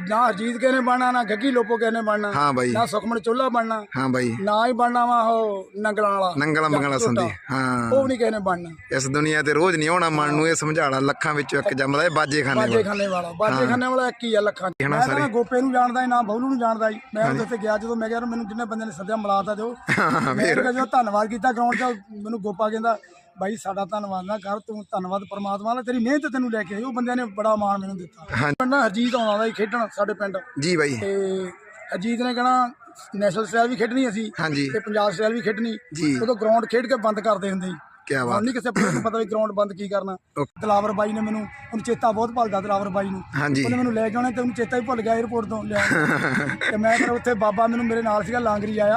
ਨਾ ਹਰਜੀਤ ਕੇ ਨੇ ਬਣਨਾ ਨਾ ਗੱਗੀ ਲੋਪੋ ਕੇ ਨੇ ਬਣਨਾ ਹਾਂ ਬਾਈ। ਨਾ ਸੁਖਮਨ ਚੋਲਾ ਬਣਨਾ ਹਾਂ ਬਾਈ। ਨਾ ਹੀ ਬਣਨਾ ਵਾ ਉਹ ਨੰਗਲਾਂ ਵਾਲਾ ਨੰਗਲਾ ਮੰਗਲਾ ਸੰਦੀ ਹਾਂ। ਉਹ ਵੀ ਨਹੀਂ ਕਿਸੇ ਨੇ ਬਣਨਾ। ਇਸ ਦੁਨੀਆ ਤੇ ਰੋਜ਼ ਨਹੀਂ ਆਉਣਾ ਮਨ ਨੂੰ ਇਹ ਸਮਝਾਣਾ ਲੱਖਾਂ ਵਿੱਚੋਂ ਇੱਕ ਜੰਮਦਾ ਇਹ ਬਾਜੇ ਖਾਨੇ ਬਾਜੇ ਵਾਲਾ ਖਾਨੇ ਵਾਲਾ ਬਾਜੇ ਖਾਨੇ ਵਾਲਾ ਇੱਕ ਹੀ ਆ ਲੱਖਾਂ ਮੈਂ? ਤਾਂ ਗੋਪੇ ਨੂੰ ਜਾਣਦਾ ਹੀ ਨਾ ਬਬਲੂ ਨੂੰ ਜਾਣਦਾ ਹੀ ਮੈਂ ਉਹਦੇ ਉੱਤੇ ਗਿਆ ਜਦੋਂ ਮੈਂ ਕਿਹਾ ਮੈਨੂੰ ਜਿੰਨੇ ਬੰਦੇ ਨੇ ਸੱਦਿਆ ਮਿਲਾਤਾ ਦਿਓ ਮੈਂ ਕਿਹਾ ਧੰਨਵਾਦ ਕੀਤਾ ਗਰਾਊਂਡ 'ਚ ਮੈਨੂੰ ਗੋਪਾ ਕਹਿੰਦਾ ਬਾਈ ਸਾਡਾ ਧੰਨਵਾਦ ਨਾ ਕਰ ਤੂੰ ਧੰਨਵਾਦ ਪਰਮਾਤਮਾ ਦਾ ਤੇਰੀ ਮਿਹਨਤ ਤੈਨੂੰ ਲੈ ਕੇ ਆਈ ਉਹ ਬੰਦਿਆਂ ਨੇ ਬੜਾ ਮਾਣ ਮੈਨੂੰ ਦਿੱਤਾ। ਹਾਂਜੀ। ਪਿੰਡ ਹਰਜੀਤ ਆਉਂਦਾ ਦਾ ਖੇਡਣ ਸਾਡੇ ਪਿੰਡ। ਜੀ ਬਾਈ। ਤੇ ਹਰਜੀਤ ਨੇ ਕਹਣਾ ਨੈਸ਼ਨਲ ਸਟਾਈਲ ਵੀ ਖੇਡਣੀ ਅਸੀਂ ਹਾਂਜੀ। ਤੇ ਪੰਜਾਬ ਸਟਾਈਲ ਵੀ ਖੇਡਣੀ। ਜੀ। ਉਦੋਂ ਗਰਾਊਂਡ ਖੇਡ ਕੇ ਬੰਦ ਕਰਦੇ ਹੁੰਦੇ ਸੀ ਕੀ ਬਾਤ ਹੁਣ ਨਹੀਂ ਕਿਸੇ ਨੂੰ ਪਤਾ ਵੀ ਗਰਾਊਂਡ ਬੰਦ ਕੀ ਕਰਨਾ। ਦਲਾਵਰ ਬਾਈ ਨੇ ਮੈਨੂੰ ਉਹਨੂੰ ਚੇਤਾ ਬਹੁਤ ਭੁੱਲਦਾ ਦਲਾਵਰ ਬਾਈ ਨੂੰ। ਹਾਂਜੀ। ਉਹਨੇ ਮੈਨੂੰ ਲੈ ਕੇ ਆਉਣਾ ਤੇ ਉਹਨੂੰ ਚੇਤਾ ਹੀ ਭੁੱਲ ਗਿਆ 에어ਪੋਰਟ ਤੋਂ ਲਿਆ ਤੇ ਮੈਂ ਫਿਰ ਉੱਥੇ ਬਾਬਾ ਮੈਨੂੰ ਮੇਰੇ ਨਾਲ ਸੀਗਾ ਲਾਂਗਰੀ ਆਇਆ।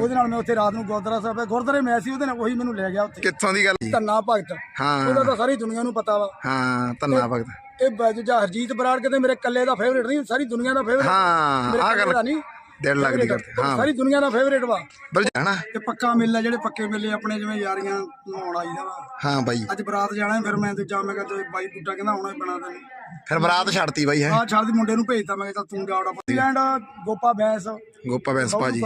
ਉਹਦੇ ਨਾਲ ਮੈਂ ਉੱਥੇ ਰਾਤ ਨੂੰ ਗੁਰਦੁਆਰਾ ਸਾਹਿਬ ਹੈ ਗੁਰਦੁਆਰੇ ਮੈਂ ਸੀ ਉਹਦੇ ਨਾਲ ਉਹੀ ਮੈਨੂੰ ਲੈ ਗਿਆ ਉੱਥੇ। ਕਿੱਥੋਂ ਦੀ ਗੱਲ ਜੀ? ਧੰਨਾ ਭਗਤ। ਹਾਂ। ਉਹਦਾ ਤਾਂ ਸਾਰੀ ਦੁਨੀਆ ਨੂੰ ਪਤਾ ਵਾ। ਹਾਂ ਧੰਨਾ ਭਗਤ। ਇਹ ਬਜਾ ਹਰਜੀਤ ਬਰਾੜ ਕਿਤੇ ਮੇਰੇ ਇਕੱਲੇ ਦਾ ਫੇਵਰੇਟ ਨਹੀਂ ਸਾਰੀ ਦੁਨੀਆ ਦਾ ਫੇਵਰੇਟ ਹਾਂ ਮੇਰੇ ਆ ਇਕੱਲੇ ਦਾ ਗੱਲ ਨਹੀਂ। ਦਿਲ ਲੱਗਦੀ ਕਰਦੇ। ਹਾਂ। ਸਾਰੀ ਦੁਨੀਆ ਦਾ ਫੇਵਰੇਟ ਵਾ। ਬਲ ਜਾਣਾ ਤੇ ਪੱਕਾ ਮੇਲਾ ਜਿਹੜੇ ਪੱਕੇ ਮੇਲੇ ਆਪਣੇ ਜਿਵੇਂ ਯਾਰੀਆਂ ਲਾਉਣ ਆਈਦਾ ਵਾ। ਹਾਂ ਬਾਈ। ਅੱਜ ਬਰਾਤ ਜਾਣਾ ਫਿਰ ਮੈਂ ਦੂਜਾ ਮੈਂ ਕਿਹਾ ਤੇ ਬਾਈ ਬੂਟਾ ਕਹਿੰਦਾ ਆਉਣਾ ਹੀ ਪੈਣਾ ਤੈਨੂੰ। ਫਿਰ ਬਰਾਤ ਛੱਡਤੀ ਬਾਈ ਹੈ। ਆਹ ਛੱਡ ਦੀ ਮੁੰਡੇ ਨੂੰ ਭੇਜਤਾ ਮੈਂ ਕਿਹਾ ਤੂੰ ਜਾ ਆੜਾ ਨਿਊਜ਼ੀਲੈਂਡ ਗੋਪਾ ਬੈਂਸ ਗੋਪਾ ਬੈਂਸ ਭਾਜੀ।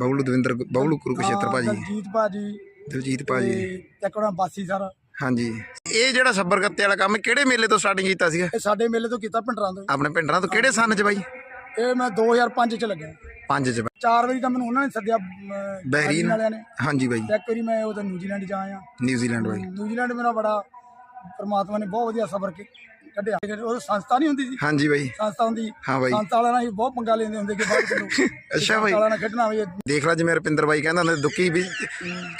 ਬਬਲੂ ਦਵਿੰਦਰ ਬਬਲੂ ਕੁਰੂਕਸ਼ੇਤਰ ਭਾਜੀ। ਦਲਜੀਤ ਭਾਜੀ। ਦਲਜੀਤ ਭਾਜੀ। ਉਹਨਾਂ ਬਾਸੀ ਸਰ। ਹਾਂਜੀ। ਇਹ ਜਿਹੜਾ ਸੱਬਰ ਗੱਤੇ ਵਾਲਾ ਕੰਮ ਕਿਹੜੇ ਮੇਲੇ ਤੋਂ ਸਟਾਰਟਿੰਗ ਕੀਤਾ ਸੀਗਾ? ਇਹ ਸਾਡੇ ਮੇਲੇ ਤੋਂ ਕੀਤਾ ਪਿੰਡਰਾਂ ਤੋਂ। ਆਪਣੇ ਪਿੰਡਰਾਂ ਤੋਂ। ਕਿਹੜੇ ਸੰਨ ਚ ਬਾਈ? ਇਹ ਮੈਂ 2005 ਚ ਲੱਗਿਆ। ਪੰਜ ਚ ਬਾਈ। ਚਾਰ ਵਾਰੀ ਤਾਂ ਮੈਨੂੰ ਉਹਨਾਂ ਨੇ ਸੱਦਿਆ ਅਮ, ਬਹਿਰੀਨ। ਵਾਲਿਆਂ ਨੇ। ਹਾਂਜੀ ਬਾਈ। ਤੇ ਇੱਕ ਵਾਰੀ ਮੈਂ ਉਹਦਾ ਨਿਊਜ਼ੀਲੈਂਡ ਜਾ ਆਇਆ। ਨਿਊਜ਼ੀਲੈਂਡ ਬਾਈ। ਨਿਊਜ਼ੀਲੈਂਡ ਮੇਰਾ ਬੜਾ ਪਰਮਾਤਮਾ ਨੇ ਬਹੁਤ ਵਧੀਆ ਸਬਰ ਕੇ ਕੱਢਿਆ। ਉਹ ਸੰਸਥਾ ਨਹੀਂ ਹੁੰਦੀ ਸੀ? ਹਾਂਜੀ ਬਾਈ। ਸੰਸਥਾ ਹੁੰਦੀ ਹਾਂ ਬਾਈ। ਸੰਸਥਾ ਵਾਲਿਆਂ ਨਾਲ ਬਹੁਤ ਪੰਗਾ ਲੈਂਦੇ ਹੁੰਦੇ ਕਿ ਬਾਹਰ ਚਲੋ ਅੱਛਾ ਬਾਈ। ਵਾਲਿਆਂ ਨਾਲ ਖੇਡਣਾ ਵੀ ਦੇਖ ਲੈ ਜਿਵੇਂ ਰਪਿੰਦਰ ਬਾਈ ਕਹਿੰਦਾ ਹੁੰਦਾ ਦੁੱਕੀ ਵੀ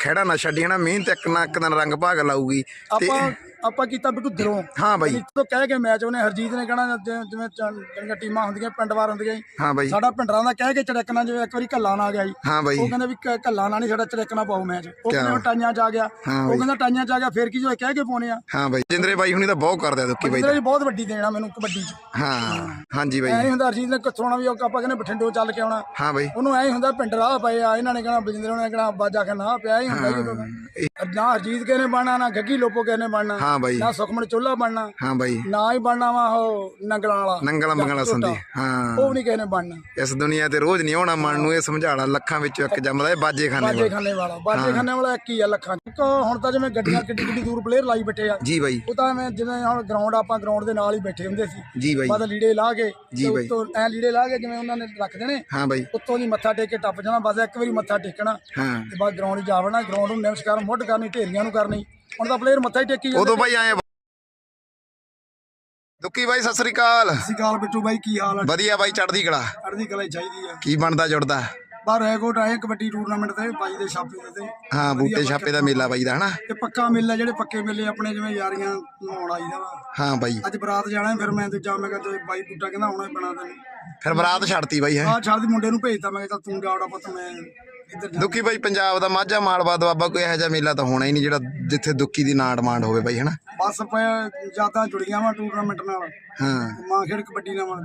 ਖੜਾ ਨਾ ਛੱਡੀ ਹਨਾ ਮਿਹਨਤ ਇੱਕ ਨਾ ਇੱਕ ਦਿਨ ਰੰਗ ਭਾਗ ਲਾਊਗੀ। ਤੇ ਆਪਾਂ ਆਪਾਂ ਕੀਤਾ ਬਿਲਕੁਲ ਦਿਲੋਂ ਹਾਂ ਬਾਈ। ਤੋਂ ਕਹਿ ਕੇ ਮੈਚ ਉਹਨੇ ਹਰਜੀਤ ਨੇ ਕਹਿਣਾ ਜਿਵੇਂ ਜਿਵੇਂ ਚ- ਜਿਹੜੀਆਂ ਟੀਮਾਂ ਹੁੰਦੀਆਂ ਪਿੰਡ ਵਾਰ ਹੁੰਦੀਆਂ ਹਾਂ ਬਾਈ। ਸਾਡਾ ਪਿੰਡਰਾਂ ਦਾ ਕਹਿ ਕੇ ਚੜਕਣਾ ਜਿਵੇਂ ਇੱਕ ਵਾਰੀ ਕੱਲਾ ਨਾ ਗਿਆ ਜੀ। ਹਾਂ ਬਾਈ। ਉਹ ਕਹਿੰਦਾ ਵੀ ਕ- ਕੱਲਾ ਨਾ ਨਹੀਂ ਸਾਡਾ ਚੜਕਣਾ ਪਾਓ ਮੈਚ। ਉਹ ਕਹਿੰਦਾ ਬਾਤ। ਟਾਈਆਂ ਚ ਆ ਗਿਆ। ਹਾਂ ਉਹ ਬਾਈ। ਕਹਿੰਦਾ ਟਾਈਆਂ ਚ ਆ ਗਿਆ ਫੇਰ ਕੀ ਜੋ ਕਹਿ ਕੇ ਪਾਉਣੇ ਆ। ਹਾਂ ਬਾਈ। ਜਿੰਦਰੇ ਬਾਈ ਹੁਣੀ ਤਾਂ ਬਹੁਤ ਕਰਦੇ ਆ ਦੁੱਕੀ ਬਾਈ ਇਹਦੇ ਲਈ ਬਹੁਤ ਵੱਡੀ ਦੇਣਾ ਮੈਨੂੰ ਕਬੱਡੀ ਚ। ਹਾਂ ਹਾਂਜੀ ਬਾਈ। ਐ ਨਹੀਂ ਹੁੰਦਾ ਹਰਜੀਤ ਨੇ ਕਿੱਥੋਂ ਆਉਣਾ ਵੀ ਉਹ ਆਪਾਂ ਕਹਿੰਦੇ ਬਠਿੰਡੋਂ ਚੱਲ ਕੇ ਆਉਣਾ। ਹਾਂ ਬਾਈ। ਉਹਨੂੰ ਐ ਹੁੰਦਾ ਪਿੰਡ ਰਾਹ ਪਏ ਆ ਇਹਨਾਂ ਨੇ ਕਹਿਣਾ ਬਜਿੰਦਰ ਨੇ ਕਹਿਣਾ ਬਾਜਾ ਕੇ ਨਾ ਪਿਆ ਹੀ ਹੁੰਦਾ ਜੀ ਉਦੋਂ। ਨਾ ਹਰਜੀਤ ਕੇ ਨੇ ਬਣਨਾ ਨਾ ਗੱਗੀ ਲੋਪੋ ਕੇ ਨੇ ਬਣਨਾ। ਹਾਂ ਬਾਈ। ਨਾ ਸੁਖਮਨ ਚੋਲਾ ਬਣਨਾ ਹਾਂ ਬਾਈ। ਨਾ ਹੀ ਬਣਨਾ ਵਾ ਉਹ ਨੰਗਲਾਂ ਵਾਲਾ। ਨੰਗਲਾ ਮੰਗਲਾ ਸੰਦੀ ਹਾਂ। ਉਹ ਵੀ ਨਹੀਂ ਕਿਸੇ ਨੇ ਬਣਨਾ। ਇਸ ਦੁਨੀਆ ਤੇ ਰੋਜ਼ ਨਹੀਂ ਆਉਣਾ ਮਨ ਨੂੰ ਇਹ ਸਮਝਾਣਾ ਲੱਖਾਂ ਵਿੱਚੋਂ ਇੱਕ ਜੰਮਦਾ ਇਹ ਬਾਜੇ ਖਾਨੇ ਬਾਜੇ ਖਾਨੇ ਵਾਲਾ। ਬਾਜੇ ਖਾਨੇ ਵਾਲਾ ਇੱਕ ਹੀ ਆ ਲੱਖਾਂ। ਇੱਕ ਹੁਣ ਤਾਂ ਜਿਵੇਂ ਗੱਡੀਆਂ ਕਿੱਡੀ ਕਿੱਡੀ ਦੂਰ ਪਲੇਅਰ ਲਾਈ ਬੈਠੇ ਆ। ਜੀ ਬਾਈ। ਉਹ ਤਾਂ ਐਵੇਂ ਜਿਵੇਂ ਹੁਣ ਗਰਾਊਂਡ ਆਪਾਂ ਗਰਾਊਂਡ ਦੇ ਨਾਲ ਹੀ ਬੈਠੇ ਹੁੰਦੇ ਸੀ। ਜੀ ਬਾਈ। ਬਾਦ ਲੀੜੇ ਲਾ ਕੇ ਜੀ ਤੇ ਬਾਈ। ਉੱਤੋਂ ਐ ਲੀੜੇ ਲਾ ਕੇ ਜਿਵੇਂ ਉਹਨਾਂ ਨੇ ਰੱਖ ਦੇਣੇ ਹਾਂ ਬਾਈ। ਉੱਤੋਂ ਦੀ ਮੱਥਾ ਟੇਕ ਕੇ ਟੱਪ ਜਾਣਾ ਬਸ ਇੱਕ ਵਾਰੀ ਮੱਥਾ ਟੇਕਣਾ। ਹਾਂ। ਤੇ ਬਾਅਦ ਗਰਾਊਂਡ 'ਚ ਜਾਵਣਾ ਗਰਾਊਂਡ ਨੂੰ ਨਮਸਕਾਰ ਮੁੱਢ ਕਰਨੀ ਢੇਰੀਆਂ ਨੂੰ ਕਰਨੀ। ਹੁਣ ਤਾਂ ਪਲੇਅਰ ਮੱਥਾ ਹੀ ਟੇਕੀ ਉਦੋਂ ਬਾਈ ਆਏ। ਦੁੱਕੀ ਬਾਈ ਸਤਿ ਸ੍ਰੀ ਅਕਾਲ। ਸਤਿ ਕਾਲ ਬਿੱਟੂ ਬਾਈ ਕੀ ਹਾਲ ਆ? ਵਧੀਆ ਬਾਈ ਚੜਦੀ ਕਲਾ। ਅੜਦੀ ਕਲਾ ਹੀ ਚਾਹੀਦੀ ਆ। ਕੀ ਬਣਦਾ ਜੁੜਦਾ? ਬਾਹਰ ਰੈਕੋਟ ਆਏ ਕਬੱਡੀ ਟੂਰਨਾਮੈਂਟ ਤੇ ਬਾਈ ਦੇ ਛਾਪੇ ਦੇ ਤੇ। ਹਾਂ ਬੂਟੇ ਛਾਪੇ ਦਾ ਮੇਲਾ ਬਾਈ ਦਾ ਹਨਾ? ਤੇ ਪੱਕਾ ਮੇਲਾ ਜਿਹੜੇ ਪੱਕੇ ਮੇਲੇ ਆਪਣੇ ਜਿਵੇਂ ਯਾਰੀਆਂ ਲਾਉਣ ਆਈਦਾ ਵਾ। ਹਾਂ ਬਾਈ। ਅੱਜ ਬਰਾਤ ਜਾਣਾ ਫਿਰ ਮੈਂ ਦੂਜਾ ਮੈਂ ਕਿਹਾ ਬਾਈ ਬੂਟਾ ਕਹਿੰਦਾ ਆਉਣਾ ਹੀ ਪੈਣਾ ਤੈਨੂੰ। ਫਿਰ ਬਰਾਤ ਛੱਡਤੀ ਬਾਈ ਹੈ? ਆਹ ਛੱਡ ਦੀ ਮੁੰਡੇ ਨੂੰ ਭੇਜਤਾ ਮੈਂ ਕਿਹਾ ਤੂੰ ਜਾ ਪੁੱਤ ਮੈਂ ਇੱਧਰ ਜਾ ਬਾਈ, ਪੰਜਾਬ ਦਾ ਮਾਝਾ ਮਾਲਵਾ ਦੁਆਬਾ ਕੋਈ ਇਹੋ ਜਿਹਾ ਮੇਲਾ ਤਾਂ ਹੋਣਾ ਹੀ ਨਹੀਂ ਜਿਹੜਾ ਜਿੱਥੇ ਦੁੱਕੀ ਦੀ ਨਾਂ ਡਿਮਾਂਡ ਹੋਵੇ ਬਾਈ, ਹਨਾ? ਬਸ ਪਏ ਜ਼ਿਆਦਾ ਜੁੜੀਆਂ ਵਾ ਟੂਰਨਾਮੈਂਟ ਨਾਲ। ਹਾਂ। ਮਾਂ ਖੇਡ ਕਬੱਡੀ ਨਾਲ ਵਾ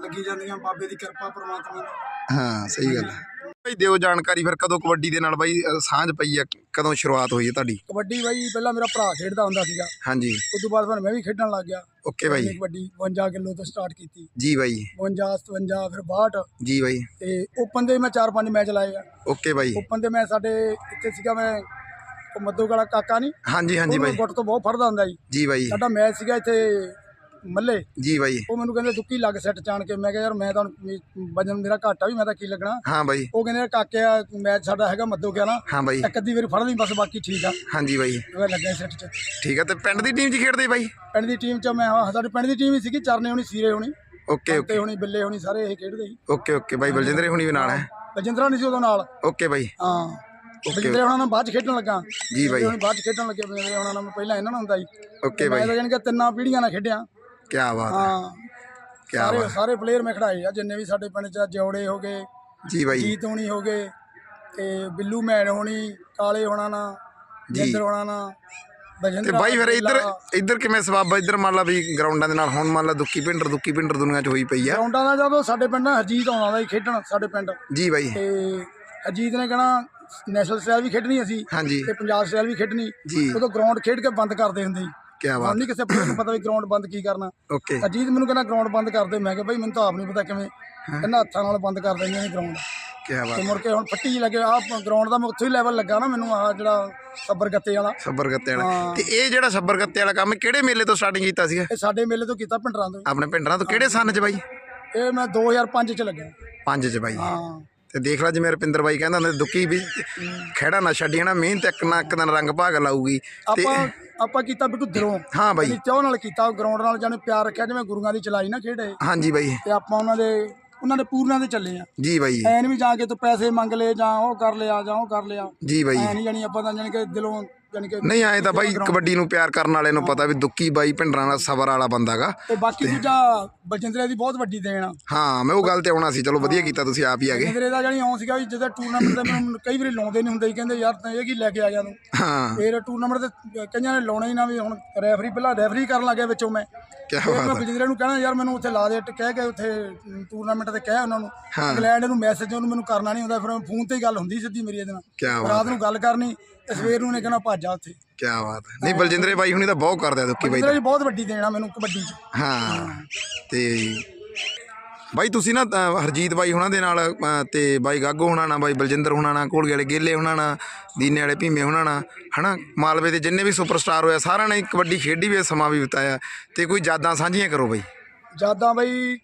ਲੱਗੀ ਜਾਂਦੀਆਂ ਬਾਬੇ ਦੀ ਕਿਰਪਾ ਪ੍ਰਮਾਤਮਾ ਦੀ। ਹਾਂ ਸਹੀ ਗੱਲ ਹੈ। ਦਿਓ ਜਾਣਕਾਰੀ ਫਿਰ ਕਦੋਂ ਕਬੱਡੀ ਦੇ ਨਾਲ ਬਾਈ ਅ, ਸਾਂਝ ਪਈ ਆ ਕਦੋਂ ਸ਼ੁਰੂਆਤ ਹੋਈ ਹੈ ਤੁਹਾਡੀ? ਕਬੱਡੀ ਬਾਈ ਪਹਿਲਾਂ ਮੇਰਾ ਭਰਾ ਖੇਡਦਾ ਹੁੰਦਾ ਸੀਗਾ। ਹਾਂਜੀ। ਉਸ ਤੋਂ ਬਾਅਦ ਫਿਰ ਮੈਂ ਵੀ ਖੇਡਣ ਲੱਗ ਗਿਆ। ਓਕੇ ਬਾਈ। ਕਬੱਡੀ 52 ਕਿਲੋ ਤੋਂ ਸਟਾਰਟ ਕੀਤੀ। ਜੀ ਬਾਈ। 52 57 ਫਿਰ 62 ਜੀ ਬਾਈ। ਤੇ ਓਪਨ ਦੇ ਮੈਂ 4-5 ਮੈਚ ਲਾਏ ਆ। ਓਕੇ ਬਾਈ। ਓਪਨ ਦੇ ਮੈਂ ਸਾਡੇ ਇੱਥੇ ਸੀਗਾ ਮੈਂ ਉਹ ਮੱਦੂ ਵਾਲਾ ਕਾਕਾ ਨਹੀਂ ਹਾਂਜੀ ਹਾਂਜੀ ਬਾਈ। ਗੁੱਟ ਤੋਂ ਬਹੁਤ ਫੜਦਾ ਹੁੰਦਾ ਜੀ। ਜੀ ਬਾਈ। ਸਾਡਾ ਮੈਚ ਸੀਗਾ ਇੱਥੇ ਮੱਲੇ। ਜੀ ਬਾਈ। ਉਹ ਮੈਨੂੰ ਕਹਿੰਦੇ ਦੁੱਕੀ ਲੱਗ ਸੈੱਟ ਚਾਣ ਕੇ? ਮੈਂ ਕਿਹਾ ਯਾਰ ਮੈਂ ਤਾਂ ਵਜਨ ਮੇਰਾ ਘੱਟ ਵੀ ਮੈਂ ਤਾਂ ਕੀ ਲੱਗਣਾ? ਹਾਂ ਬਾਈ। ਉਹ ਕਹਿੰਦੇ ਕਾਕੇ ਮੈਚ ਸਾਡਾ ਹੈਗਾ ਮੱਦੋ ਗਿਆ ਨਾ। ਹਾਂ ਬਾਈ। ਇੱਕ ਅੱਧੀ ਵਾਰੀ ਫੜ ਲਈ ਬਸ ਬਾਕੀ ਠੀਕ ਆ। ਹਾਂਜੀ ਬਾਈ। ਉਹ ਲੱਗਾ ਸੈੱਟ ਚ। ਠੀਕ ਆ ਤੇ ਪਿੰਡ ਦੀ ਟੀਮ 'ਚ ਖੇਡਦੇ ਬਾਈ? ਪਿੰਡ ਦੀ ਟੀਮ ਚ ਮੈਂ ਸਾਡੇ ਪਿੰਡ ਦੀ ਟੀਮ ਹੀ ਸੀਗੀ ਚਰਨੇ ਹੋਣੀ ਸੀਰੇ ਹੋਣੀ। Okay okay. ਤੇ ਹੋਣੀ ਬਿੱਲੇ ਹੋਣੀ ਸਾਰੇ ਇਹ ਖੇਡਦੇ ਸੀ। ਓਕੇ ਓਕੇ ਬਾਈ ਬਲਜਿੰਦਰ ਹੁਣੀ ਵੀ ਨਾਲ ਹੈ। ਬਜਿੰਦਰਾ ਨਹੀਂ ਸੀ ਉਦੋਂ ਨਾਲ। ਓਕੇ ਬਾਈ। ਹਾਂ। ਬਜਿੰਦਰੇ ਉਹਨਾਂ ਨਾਲ ਬਾਅਦ ਚ ਖੇਡਣ ਲੱਗਾ। ਜੀ ਬਾਈ। ਹੁਣ ਬਾਅਦ ਚ ਖੇਡਣ ਲੱਗੇ ਉਹਨਾਂ ਨਾਲ ਮੈਂ ਪਹਿਲਾਂ ਇਹਨਾਂ ਨਾਲ ਹੁੰਦਾ ਸੀ ਓਕੇ ਮੈਂ ਬਾਈ। ਤਾਂ ਜਾਣੀ ਕਿ ਤਿੰਨਾਂ ਪੀੜ੍ਹੀਆਂ ਨਾਲ ਖੇਡਿਆ। ਕੀ ਬਾਤ ਹੈ। ਹਾਂ। ਕੀ ਸਾਰੇ ਬਾਤ। ਸਾਰੇ ਪਲੇਅਰ ਮੈਂ ਖੜਾਏ ਆ ਜਿੰਨੇ ਵੀ ਸਾਡੇ ਪਿੰਡ ਚ ਜੋੜੇ ਹੋ ਗਏ ਜੀ ਬਾਈ। ਜੀਤ ਹੋਣੀ ਹੋ ਗਏ ਤੇ ਬਿੱਲੂ ਮੈਨ ਹੋਣੀ ਕਾਲੇ ਹੋਣਾ ਨਾ ਜਿੰਦਰ ਹੋਣਾ ਨਾ ਤੇ ਬਜਿੰਦਰਾ ਬਾਈ ਫਿਰ ਇੱਧਰ ਇੱਧਰ ਕਿਵੇਂ ਸਵਾਬ ਇੱਧਰ ਮੰਨ ਲਾ ਵੀ ਗਰਾਊਂਡਾਂ ਦੇ ਨਾਲ ਹੁਣ ਮੰਨ ਲਾ ਦੁੱਕੀ ਪਿੰਡਰ ਦੁੱਕੀ ਪਿੰਡਰ ਦੁਨੀਆ 'ਚ ਹੋਈ ਪਈ ਆ। ਗਰਾਊਂਡਾਂ ਦਾ ਜਦੋਂ ਸਾਡੇ ਪਿੰਡ ਨਾ ਹਰਜੀਤ ਆਉਂਦਾ ਦਾ ਸੀ ਖੇਡਣ ਸਾਡੇ ਪਿੰਡ। ਜੀ ਬਾਈ। ਤੇ ਹਰਜੀਤ ਨੇ ਕਹਣਾ ਨੈਸ਼ਨਲ ਸਟਾਈਲ ਵੀ ਖੇਡਣੀ ਅਸੀਂ ਹਾਂਜੀ। ਤੇ ਪੰਜਾਬ ਸਟਾਈਲ ਵੀ ਖੇਡਣੀ। ਜੀ। ਉਦੋਂ ਗਰਾਊਂਡ ਖੇਡ ਕੇ ਬੰਦ ਕਰਦੇ ਹੁੰਦੇ ਸੀ ਕੀ ਹੁਣ ਬਾਤ ਨਹੀਂ ਕਿਸੇ ਨੂੰ ਪਤਾ ਵੀ ਗਰਾਊਂਡ ਬੰਦ ਕੀ ਕਰਨਾ। ਓਕੇ। ਅਜੀਤ ਮੈਨੂੰ ਕਹਿੰਦਾ ਗਰਾਊਂਡ ਬੰਦ ਕਰ ਦੇ। ਮੈਂ ਕਿਹਾ ਭਾਈ ਮੈਨੂੰ ਤਾਂ ਆਪ ਨਹੀਂ ਪਤਾ ਕਿਵੇਂ। ਕਹਿੰਦਾ ਹੱਥਾਂ ਨਾਲ ਬੰਦ ਕਰ ਦਿੰਦੇ ਨੇ ਗਰਾਊਂਡ ਕੀ ਤੇ ਬਾਤ ਮੁੜ ਕੇ ਹੁਣ ਫੱਟੀ ਜਿਹੀ ਲੱਗੇ। ਆ ਗਰਾਊਂਡ ਦਾ ਮੈਂ ਉੱਥੋਂ ਹੀ ਲੈਵਲ ਲੱਗਾ ਨਾ ਮੈਨੂੰ ਆ ਜਿਹੜਾ ਸੱਬਰ ਗੱਤੇ ਵਾਲਾ। ਸੱਬਰ ਗੱਤੇ ਵਾਲਾ। ਤੇ ਇਹ ਜਿਹੜਾ ਸੱਬਰ ਗੱਤੇ ਵਾਲਾ ਕੰਮ ਕਿਹੜੇ ਮੇਲੇ ਤੋਂ ਸਟਾਰਟਿੰਗ ਕੀਤਾ ਸੀਗਾ? ਇਹ ਸਾਡੇ ਮੇਲੇ ਤੋਂ ਕੀਤਾ ਪਿੰਡਰਾਂ ਤੋਂ ਆਪਣੇ ਪਿੰਡਰਾਂ ਤੋਂ। ਕਿਹੜੇ ਸੰਨ ਚ ਬਾਈ? ਇਹ ਮੈਂ 2005 ਚ ਲੱਗਿਆ। ਪੰਜ ਚ ਬਾਈ। ਹਾਂ। ਤੇ ਦੇਖ ਲੈ ਜਿਵੇਂ ਰਪਿੰਦਰ ਬਾਈ ਕਹਿੰਦਾ ਹੁੰਦਾ ਦੁੱਕੀ ਵੀ ਖਹਿੜਾ ਨਾ ਛੱਡੀ ਹਨਾ ਮਿਹਨਤ ਇੱਕ ਨਾ ਇੱਕ ਦਿਨ ਰੰਗ ਭਾਗ ਲਾਊਗੀ। ਤੇ ਆਪਾਂ ਆਪਾਂ ਕੀਤਾ ਬਿਲਕੁਲ ਦਿਲੋਂ ਹਾਂ ਬਾਈ। ਚਾਹ ਨਾਲ ਕੀਤਾ ਗਰਾਊਂਡ ਨਾਲ ਜਾਨੇ ਪਿਆਰ ਰੱਖਿਆ ਜਿਵੇਂ ਗੁਰੂਆਂ ਦੀ ਚਲਾਈ ਨਾ ਖੇਡੇ। ਹਾਂਜੀ ਬਾਈ। ਤੇ ਆਪਾਂ ਉਹਨਾਂ ਦੇ ਉਹਨਾਂ ਦੇ ਪੂਰਨਾਂ ਦੇ ਚੱਲੇ ਆ। ਜੀ ਬਾਈ। ਐਨ ਵੀ ਜਾ ਕੇ ਤੂੰ ਪੈਸੇ ਮੰਗ ਲਏ ਜਾਂ ਉਹ ਕਰ ਲਿਆ ਜਾਂ ਉਹ ਕਰ ਲਿਆ। ਜੀ ਬਾਈ। ਐ ਨਹੀਂ ਜਾਨੀ ਆਪਾਂ ਤਾਂ ਜਾਨੀ ਕਿ ਦਿਲੋਂ ਕਿ ਨਹੀਂ ਆਏ ਤਾਂ ਬਾਈ ਕਬੱਡੀ ਨੂੰ ਪਿਆਰ ਕਰਨ ਵਾਲੇ ਨੂੰ ਪਤਾ ਵੀ ਦੁੱਕੀ ਬਾਈ ਪਿੰਡਰਾਂ ਦਾ ਸਬਰ ਵਾਲਾ ਬੰਦਾਗਾ ਤੇ ਬਾਕੀ ਦੂਜਾ ਬਲਜਿੰਦਰੇ ਦੀ ਬਹੁਤ ਵੱਡੀ ਦੇਣ ਆ। ਹਾਂ ਮੈਂ ਉਹ ਗੱਲ ਤੇ ਆਉਣਾ ਸੀ ਚਲੋ ਵਧੀਆ ਕੀਤਾ ਤੁਸੀਂ ਆਪ ਹੀ ਆ ਗਏ। ਬਲਜਿੰਦਰੇ ਦਾ ਜਾਨੀ ਆਉਂ ਸੀਗਾ ਵੀ ਜਦੋਂ ਟੂਰਨਾਮੈਂਟ ਤੇ ਮੈਨੂੰ ਕਈ ਵਾਰੀ ਲਾਉਂਦੇ ਨਹੀਂ ਹੁੰਦੇ ਸੀ ਕਹਿੰਦੇ ਯਾਰ ਤੈਂ ਇਹ ਕੀ ਲੈ ਕੇ ਆ ਗਿਆ ਤੂੰ? ਹਾਂ। ਫਿਰ ਟੂਰਨਾਮੈਂਟ ਤੇ ਕਈਆਂ ਨੇ ਲਾਉਣਾ ਹੀ ਨਾ ਵੀ ਹੁਣ ਰੈਫਰੀ ਪਹਿਲਾਂ ਰੈਫਰੀ ਕਰਨ ਲੱਗਿਆ ਵਿੱਚੋਂ ਮੈਂ। ਕੀ ਫਿਰ ਮੈਂ ਬਲਜਿੰਦਰੇ ਨੂੰ ਕਹਿਣਾ ਯਾਰ ਮੈਨੂੰ ਉੱਥੇ ਲਾ ਦੇ ਟ- ਕਹਿ ਕੇ ਉੱਥੇ ਟੂਰਨਾਮੈਂਟ ਤੇ ਕਹਿ ਉਹਨਾਂ ਨੂੰ। ਇੰਗਲੈਂਡ ਨੂੰ ਮੈਸੇਜ ਉਹਨੂੰ ਮੈਨੂੰ ਕਰਨਾ ਨਹੀਂ ਹੁੰਦਾ ਫਿਰ ਫੋਨ ਤੇ ਹੀ ਗੱਲ ਹੁੰਦੀ ਸਿੱਧੀ ਮੇਰੀ ਇਹਦੇ ਨਾਲ। ਕੀ ਬਾਤ ਰਾਤ ਨੂੰ ਗੱਲ ਕਰਨੀ ਸਵੇਰ ਨੂੰ ਨੇ ਕਹਿਣਾ ਭੱਜ ਉੱਥੇ। ਕੀ ਬਾਤ ਹੈ। ਨਹੀਂ ਬਲਜਿੰਦਰੇ ਬਾਈ ਹੁਣੀ ਤਾਂ ਬਹੁਤ ਕਰਦੇ ਆ ਦੁੱਕੀ ਬਾਈ ਬਲਜਿੰਦਰੇ ਦੀ ਬਹੁਤ ਵੱਡੀ ਦੇਣ ਮੈਨੂੰ ਕਬੱਡੀ 'ਚ। ਹਾਂ ਤੇ ਬਾਈ ਤੁਸੀਂ ਨਾ ਅ, ਹਰਜੀਤ ਬਾਈ ਹੁਣਾਂ ਦੇ ਨਾਲ ਅ, ਤੇ ਬਾਈ ਗਾਗੋ ਹੁਣਾਂ ਨਾਲ ਬਾਈ ਬਲਜਿੰਦਰ ਹੁਣਾਂ ਨਾਲ ਕੋਲਗੇ ਵਾਲੇ ਗੇਲੇ ਹੁਣਾਂ ਨਾਲ ਦੀਨੇ ਵਾਲੇ ਭੀਮੇ ਹੁਣਾਂ ਨਾਲ ਹਨਾ? ਮਾਲਵੇ ਦੇ ਜਿੰਨੇ ਵੀ ਸੁਪਰਸਟਾਰ ਹੋਇਆ ਸਾਰਿਆਂ ਨੇ ਕਬੱਡੀ ਖੇਡੀ ਵੀ ਹੈ, ਸਮਾਂ ਵੀ ਬਿਤਾਇਆ। ਤੇ ਕੋਈ ਯਾਦਾਂ ਸਾਂਝੀਆਂ ਕਰੋ ਬਾਈ। ਜ਼ਿਆਦਾ ਬਈ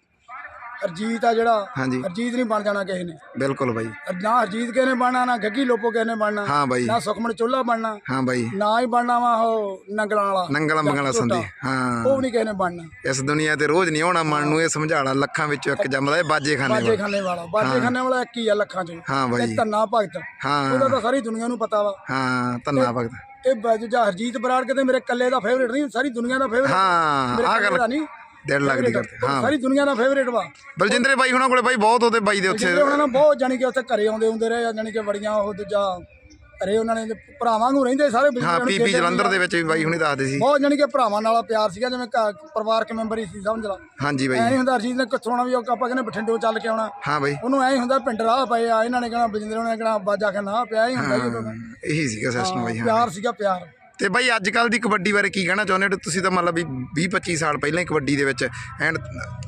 ਹਰਜੀਤ ਆ ਜਿਹੜਾ ਹਾਂਜੀ। ਹਰਜੀਤ ਨਹੀਂ ਬਣ ਜਾਣਾ ਕਿਸੇ ਨੇ। ਬਿਲਕੁਲ ਬਾਈ। ਨਾ ਹਰਜੀਤ ਕਿਸੇ ਨੇ ਬਣਨਾ ਨਾ ਗੱਗੀ ਲੋਪੋ ਕਿਸੇ ਨੇ ਬਣਨਾ ਹਾਂ ਬਾਈ। ਨਾ ਸੁਖਮਨ ਚੋਲਾ ਬਣਨਾ ਹਾਂ ਬਾਈ। ਨਾ ਹੀ ਬਣਨਾ ਵਾ ਉਹ ਨੰਗਲਾਂ ਵਾਲਾ ਨੰਗਲਾ ਮੰਗਲਾ ਸੰਦੀ ਹਾਂ। ਉਹ ਨਹੀਂ ਕਿਸੇ ਨੇ ਬਣਨਾ। ਇਸ ਦੁਨੀਆ ਤੇ ਰੋਜ਼ ਨਹੀਂ ਆਉਣਾ ਮਨ ਨੂੰ ਇਹ ਸਮਝਾਣਾ ਲੱਖਾਂ ਵਿੱਚੋਂ ਇੱਕ ਜੰਮਦਾ ਇਹ ਬਾਜੇ ਖਾਨੇ ਬਾਜੇ ਵਾਲਾ ਖਾਨੇ ਵਾਲਾ ਬਾਜੇ ਖਾਨੇ ਵਾਲਾ ਇੱਕ ਹੀ ਆ ਲੱਖਾਂ ਚ। ਹਾਂ ਬਾਈ। ਧੰਨਾ ਭਗਤ। ਹਾਂ। ਉਹਦਾ ਤਾਂ ਸਾਰੀ ਦੁਨੀਆ ਨੂੰ ਪਤਾ ਵਾ। ਹਾਂ ਧੰਨਾ ਭਗਤ। ਇਹ ਬਾਜਾ ਹਰਜੀਤ ਬਰਾੜ ਕਿਤੇ ਮੇਰੇ ਇਕੱਲੇ ਦਾ ਫੇਵਰੇਟ ਨਹੀਂ ਸਾਰੀ ਦੁਨੀਆ ਦਾ ਫੇਵਰੇਟ ਹਾਂ ਆ ਗੱਲ ਨਹੀਂ। ਦਿਲ ਲੱਗਦੀ ਕਰਦੇ ਹਾਂ। ਸਾਰੀ ਦੁਨੀਆ ਦਾ ਫੇਵਰੇਟ ਵਾ। ਬਲਜਿੰਦਰੇ ਬਾਈ ਹੁਣਾਂ ਕੋਲੇ ਬਾਈ ਬਹੁਤ ਉਹਦੇ ਬਾਈ ਦੇ ਉੱਥੇ ਜਿਹੜੇ ਉਹਨਾਂ ਨਾਲ ਬਹੁਤ ਜਾਨੀ ਕਿ ਉੱਥੇ ਘਰੇ ਆਉਂਦੇ ਹੁੰਦੇ ਰਹੇ ਜਾਨੀ ਕਿ ਬੜੀਆਂ ਉਹ ਦੂਜਾ ਘਰੇ ਉਹਨਾਂ ਨੇ ਭਰਾਵਾਂ ਨੂੰ ਰਹਿੰਦੇ ਸਾਰੇ ਹਾਂ ਨੂੰ ਪੀਪੀ ਜਲੰਧਰ ਦੇ ਵਿੱਚ ਵੀ ਬਾਈ ਹੁਣੀ ਦੱਸਦੇ ਸੀ। ਬਹੁਤ ਜਾਨੀ ਕਿ ਭਰਾਵਾਂ ਨਾਲ ਪਿਆਰ ਸੀਗਾ ਜਿਵੇਂ ਪਰਿਵਾਰਕ ਮੈਂਬਰ ਹੀ ਸੀ ਸਮਝ ਲਾ। ਹਾਂਜੀ ਐ ਬਾਈ। ਨਹੀਂ ਹੁੰਦਾ ਅਰਜੀਤ ਨੇ ਕਿੱਥੋਂ ਵੀ ਉਹ ਆਪਾਂ ਕਹਿੰਦੇ ਬਠਿੰਡੋਂ ਚੱਲ ਕੇ ਆਉਣਾ। ਹਾਂ ਬਾਈ। ਉਹਨੂੰ ਐ ਹੁੰਦਾ ਪਿੰਡ ਰਾਹ ਪਏ ਆ ਇਹਨਾਂ ਨੇ ਕਹਿਣਾ ਬਜਿੰਦਰ ਉਹਨੇ ਕਹਿਣਾ ਬਾਜਾ ਕਹਿਣਾ ਪਿਆ ਹੀ ਹੁੰਦਾ ਜੀ। ਇਹੀ ਸੀਗਾ ਸਿਸਟਮ ਬਾਈ ਹਾਂ। ਪਿਆਰ ਸੀਗਾ ਪਿਆਰ। ਤੇ ਬਾਈ ਅੱਜ ਕੱਲ ਦੀ ਕਬੱਡੀ ਬਾਰੇ ਕੀ ਕਹਿਣਾ ਚਾਹੁੰਦੇ ਹੋ? ਤੁਸੀਂ ਤਾਂ ਮਤਲਬ ਵੀ 20 25 ਸਾਲ ਪਹਿਲਾਂ ਹੀ ਕਬੱਡੀ ਦੇ ਵਿੱਚ ਐਂਡ